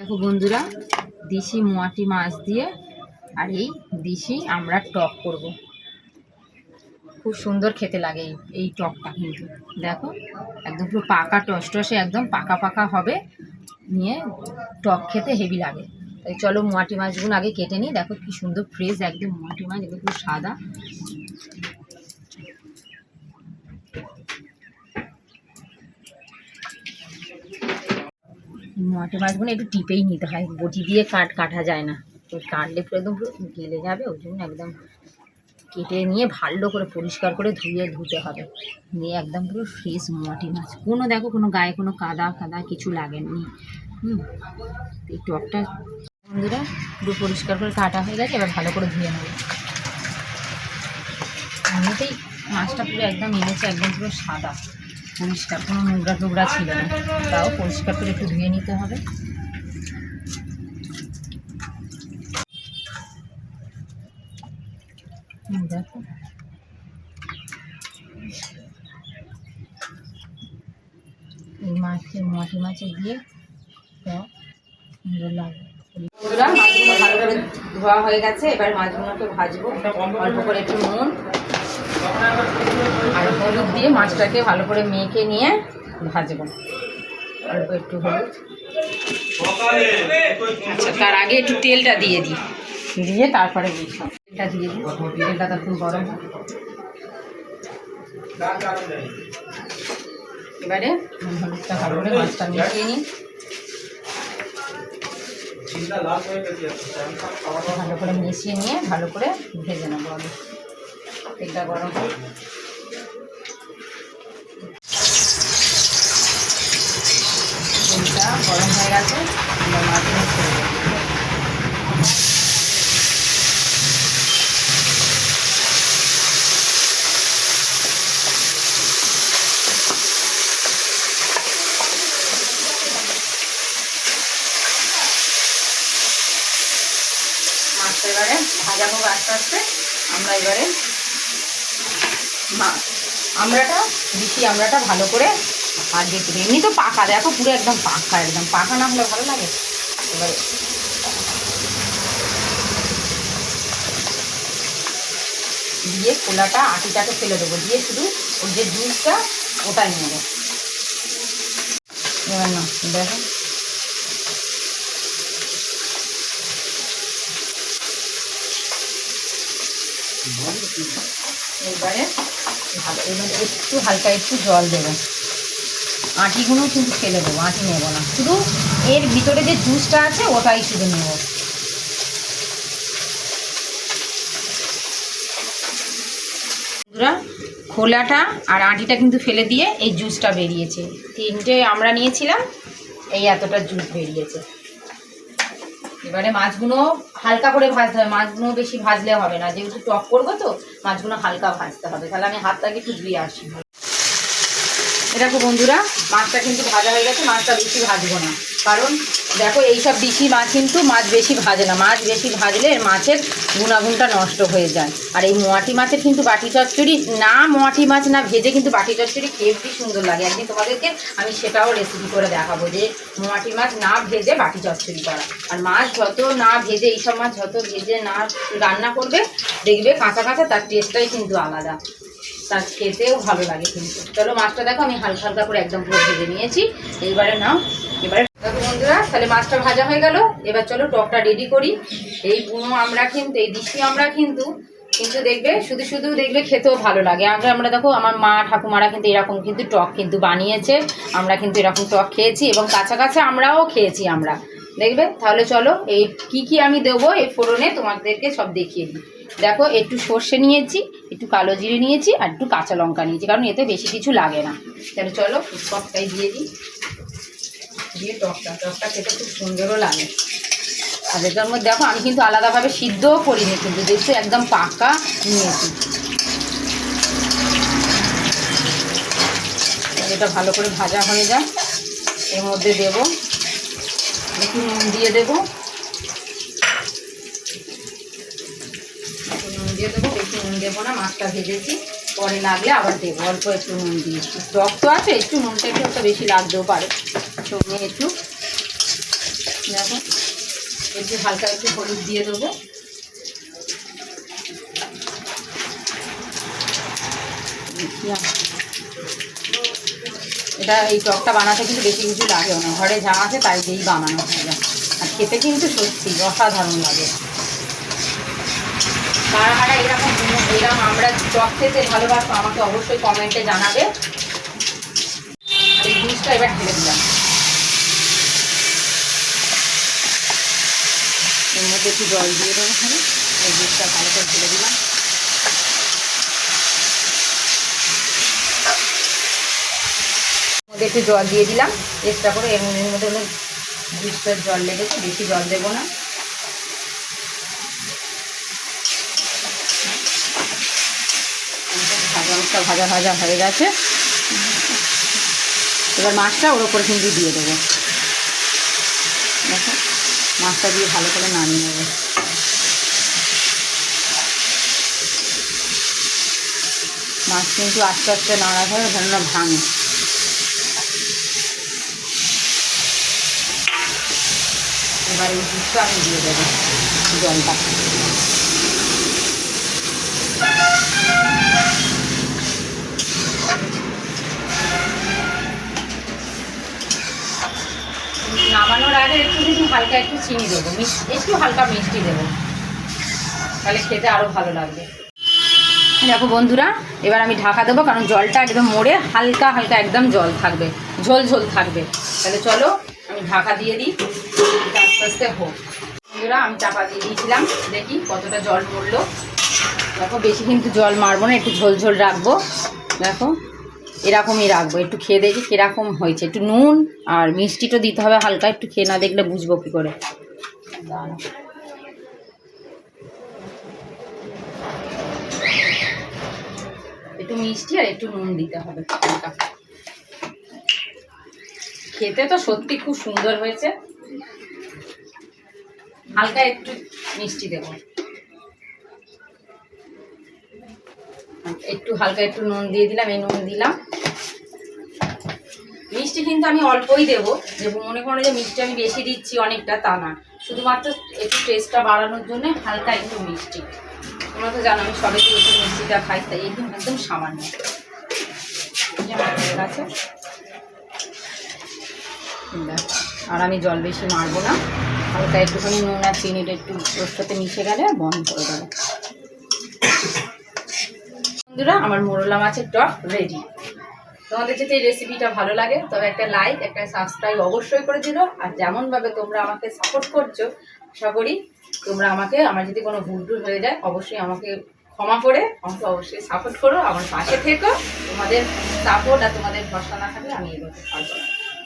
দেখো বন্ধুরা, দিশি মোয়াটি মাছ দিয়ে, আর এই দিশি আমরা টক করব। খুব সুন্দর খেতে লাগে এই টকটা কিন্তু। দেখো, একদম পুরো পাকা টসটসে একদম পাকা পাকা হবে, নিয়ে টক খেতে হেভি লাগে। তাই চলো মোয়াটি মাছগুলো আগে কেটে নিই। দেখো কি সুন্দর ফ্রেশ একদম মোয়াটি মাছ একদম সাদা। মোয়াটি মাছগুলো একটু টিপেই নিতে হয়। বটি দিয়ে কাট, কাটা যায় না। তো কাটলে পুরো একদম পুরো গেলে যাবে, ওই জন্য একদম কেটে নিয়ে ভালো করে পরিষ্কার করে ধুয়ে ধুতে হবে। নিয়ে একদম পুরো ফ্রেশ মোয়াটি মাছ। কোনো দেখো, কোনো গায়ে কোনো কাদা কাদা কিছু লাগেনি। হুম। এই টকটা বন্ধুরা পুরো পরিষ্কার করে কাটা হয়ে গেছে, এবার ভালো করে ধুয়ে নেবে। এমনিতেই মাছটা পুরো একদম এনেছে, একদম পুরো সাদা। পরিষ্কার কোনো নোংরা টোংরা ছিল না। তাও পরিষ্কার করে একটু ধুয়ে নিতে হবে। এই মাছকে মাটি মাছে দিয়ে ধোয়া হয়ে গেছে, এবার মাছগুলোকে ভাজবো। অল্প করে একটু নুন। আর হলুদ দিয়ে মাছটাকে ভালো করে মেখে নিয়ে ভাজবো। অল্প একটু হলুদ। আচ্ছা তার আগে একটু তেলটা দিয়ে দিই। দিয়ে তারপরে তেলটা দিয়ে দিই। তেলটা তখন গরম। এবারে ভালো করে মাছটা মিশিয়ে নিই। ভালো করে মিশিয়ে নিয়ে ভালো করে ভেজে নেব আমি। তেলটা গরম গরম হয়ে গেছে। এবারে ভাজা হোক আস্তে আস্তে আমরা এবারে মাছ আমড়াটা দিচ্ছি আমড়াটা ভালো করে আর দেখতে এমনি তো পাকা, দেখো পুরো একদম পাকা একদম পাকা না হলে ভালো লাগে। এবারে দিয়ে খোলাটা আটিটাকে ফেলে দেবো, দিয়ে শুধু ওর যে জুসটা ওটাই নেব। এবার না, দেখো। এবারে ভালো, এবারে একটু হালকা একটু জল দেবো। আঁটিগুলো কিন্তু ফেলে দেবো, আঁটি নেব না। শুধু এর ভিতরে যে জুসটা আছে, ওটাই শুধু নেব। খোলাটা আর আঁটিটা কিন্তু ফেলে দিয়ে এই জুসটা বেরিয়েছে। তিনটে আমরা নিয়েছিলাম, এই এতটা জুস বেরিয়েছে। এবারে মাছগুলো হালকা করে ভাজতে হবে, মাছগুলো বেশি ভাজলে হবে না, যেহেতু টক করব তো, মাছগুলো হালকা ভাজতে হবে। তাহলে আমি হাতটাকে একটু ধুয়ে আসি। দেখো বন্ধুরা, মাছটা কিন্তু ভাজা হয়ে গেছে, মাছটা বেশি ভাজবো না। কারণ দেখো এইসব দিশি মাছ কিন্তু মাছ বেশি ভাজে না। মাছ বেশি ভাজলে মাছের গুণাগুণটা নষ্ট হয়ে যায়। আর এই মোয়াটি মাছের কিন্তু বাটি চচ্চড়ি, না মোয়াটি মাছ না ভেজে কিন্তু বাটি চচ্চড়ি খেয়ে সুন্দর লাগে। একদিন তোমাদেরকে আমি সেটাও রেসিপি করে দেখাবো যে মোয়াটি মাছ না ভেজে বাটি চচ্চড়ি করা। আর মাছ যত না ভেজে, এইসব মাছ যত ভেজে না রান্না করবে, দেখবে কাঁচা কাঁচা, তার টেস্টটাই কিন্তু আলাদা। তার খেতেও ভালো লাগে কিন্তু। চলো মাছটা দেখো, আমি হালকা হালকা করে একদম পুরো ভেজে নিয়েছি। এইবারে নাও, এবারে দেখো বন্ধুরা, তাহলে মাছটা ভাজা হয়ে গেল। এবার চলো টকটা রেডি করি। এই বুনো আমরা কিন্তু, এই দিশি আমরা কিন্তু কিন্তু দেখবে, শুধু শুধু দেখবে খেতেও ভালো লাগে। আগে আমরা দেখো, আমার মা, ঠাকুমারা কিন্তু এরকম কিন্তু টক কিন্তু বানিয়েছে। আমরা কিন্তু এরকম টক খেয়েছি এবং কাছা কাছা আমরাও খেয়েছি আমরা। দেখবে? তাহলে চলো, এই কি কি আমি দেবো এই ফোড়নে তোমাদেরকে সব দেখিয়ে দিই। দেখো, একটু সর্ষে নিয়েছি, একটু কালো জিরে নিয়েছি, আর একটু কাঁচা লঙ্কা নিয়েছি, কারণ এতে বেশি কিছু লাগে না। তাহলে চলো টকটাই দিয়ে দিই। দিয়ে টকটা টকটা খেতে খুব সুন্দরও লাগে। আর এটার মধ্যে দেখো, আমি কিন্তু আলাদাভাবে সিদ্ধও করিনি, কিন্তু দেখছি একদম পাকা নিয়েছি। এটা ভালো করে ভাজা হয়ে যায় এর মধ্যে দেব, একটু নুন দিয়ে দেবো একটু নুন দিয়ে দেবো, বেশি নুন দেবো না, মাছটা ভেজেছি। পরে লাগলে আবার দেবো, অল্প একটু নুন দিয়ে টক তো আছে, একটু নুনটা একটু একটা বেশি লাগতেও পারে। নিয়ে একটু, দেখো, একটু হালকা একটু হলুদ দিয়ে দেবো। এটা এই টকটা বানাতে কিন্তু বেশি কিছু লাগেও না, ঘরে যা আছে তাই দিয়েই বানানো হয় আর খেতে কিন্তু সত্যি অসাধারণ লাগে। কারা কারা এরকম এরকম আমরা টক খেতে ভালোবাসো আমাকে অবশ্যই কমেন্টে জানাবে। এই জুসটা এবার ঢেলে দিলাম। এর মধ্যে একটু জল দিয়ে দেবো এখানে। এই জুসটা ভালো করে ঢেলে দিলাম। একটু জল দিয়ে দিলাম। এক্সট্রা করে এর মধ্যে জুসটার জল লেগেছে, বেশি জল দেবো না একদম ভাজা মাছটা ভাজা ভাজা হয়ে গেছে। এবার মাছটা ওর ওপরে কিন্তু দিয়ে দেবো। দেখো, মাছটা দিয়ে ভালো করে নামিয়ে নেব। মাছ কিন্তু আস্তে আস্তে নাড়া ধরে যেন না ভাঙে। এবার এই দুধটা আমি দিয়ে দেবো জলটা। আগে একটু কিন্তু হালকা একটু চিনি দেবো মিষ্টি একটু হালকা মিষ্টি দেবো। তাহলে খেতে আরও ভালো লাগবে। দেখো বন্ধুরা, এবার আমি ঢাকা দেবো, কারণ জলটা একদম মরে হালকা হালকা একদম জল থাকবে, ঝোল ঝোল থাকবে। তাহলে চলো, আমি ঢাকা দিয়ে দিই আস্তে আস্তে হোক। বন্ধুরা, আমি চাপা দিয়ে দিয়েছিলাম, দেখি কতটা জল পড়ল। দেখো, বেশি কিন্তু জল মারবো না, একটু ঝোল ঝোল রাখব। দেখো এরকমই রাখব। একটু খেয়ে দেখি কীরকম হয়েছে। একটু নুন আর মিষ্টিটা দিতে হবে হালকা, একটু খেয়ে না দেখলে বুঝব কী করে। একটু মিষ্টি আর একটু নুন দিতে হবে হালকা। খেতে তো সত্যি খুব সুন্দর হয়েছে। হালকা একটু মিষ্টি দেব। একটু হালকা একটু নুন দিয়ে দিলাম, এই নুন দিলাম। মিষ্টি কিন্তু আমি অল্পই দেবো। যে মনে করো যে মিষ্টি আমি বেশি দিচ্ছি অনেকটা, তা না। শুধুমাত্র একটু টেস্টটা বাড়ানোর জন্য হালকা একটু মিষ্টি। তোমরা তো জানো আমি সবে একটু মিষ্টিটা খাই, তাই একদম একদম সামান্য। ব্যাস। আর আমি জল বেশি মারবো না। হালকা একটুখানি নুন আর চিনিটা একটু ওর সাথে মিশে গেলে বন্ধ করে দেবো। বন্ধুরা, আমার মোরলা মাছের টক রেডি তোমাদের যদি এই রেসিপিটা ভালো লাগে, তবে একটা লাইক একটা সাবস্ক্রাইব অবশ্যই করে দিও আর যেমনভাবে তোমরা আমাকে সাপোর্ট করছ, আশা করি তোমরা আমাকে, আমার যদি কোনো ভুল টুল হয়ে যায়, অবশ্যই আমাকে ক্ষমা করে, আমাকে অবশ্যই সাপোর্ট করো। আমার পাশে থেকো। তোমাদের সাপোর্ট আর তোমাদের ভরসা না থাকলে আমি এগোতে পারব না।